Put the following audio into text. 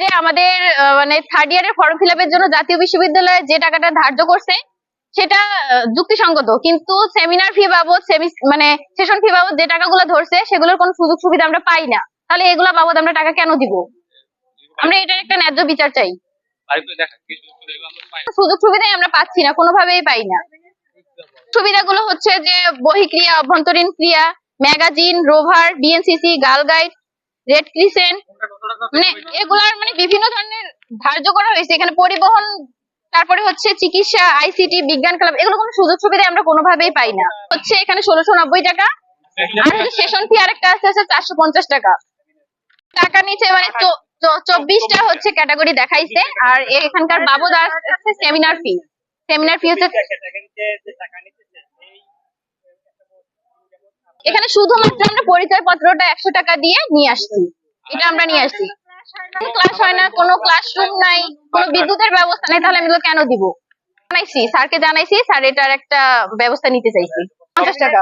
যে আমাদের মানে থার্ড ইয়ারের ফর্ম ফিল জন্য জাতীয় বিশ্ববিদ্যালয় যে টাকাটা ধার্য করছে সেটা যুক্তিসঙ্গত। কিন্তু সেমিনার ফি বাবদ মানে সেশন ফি বাবদ যে টাকাগুলো ধরছে সেগুলোর কোনো সুযোগ সুবিধা আমরা পাই না। তাহলে এগুলা বাবদ আমরা টাকা কেন দিব? আমরা এটার একটা ন্যায্য বিচার চাই। সুযোগ সুবিধাই আমরা পাচ্ছি না কোনোভাবেই পাই না। সুবিধাগুলো হচ্ছে যে বহিক্রিয়া অভ্যন্তরীণ ক্রিয়া magazine rover BNCC girl guide red crescent মানে এগুলার মানে বিভিন্ন ধরনের ধার্য করা হয়েছে এখানে পরিবহন তারপরে হচ্ছে চিকিৎসা আইসিটি বিজ্ঞান ক্লাব এগুলো কোনো সুযোগ সুবিধা আমরা কোনোভাবেই পাই না হচ্ছে এখানে ষোলোশো নব্বই টাকা আর হচ্ছে সেশন ফি আরেকটা আছে হচ্ছে চারশো পঞ্চাশ টাকা টাকা নিচে মানে চব্বিশটা হচ্ছে ক্যাটাগরি দেখাইছে আর এখানকার বাবদ আছে সেমিনার ফি সেমিনার ফি হচ্ছে এখানে শুধুমাত্র আমরা পরিচয় পত্রটা একশো টাকা দিয়ে নিয়ে আসছি। এটা আমরা নিয়ে আসছি। ক্লাস হয় না, কোনো ক্লাসরুম নাই, কোনো বিদ্যুতের ব্যবস্থা নেই, তাহলে আমি কেন দিব? জানাইছি, স্যারকে জানাইছি, স্যার এটার একটা ব্যবস্থা নিতে চাইছি। পঞ্চাশ টাকা।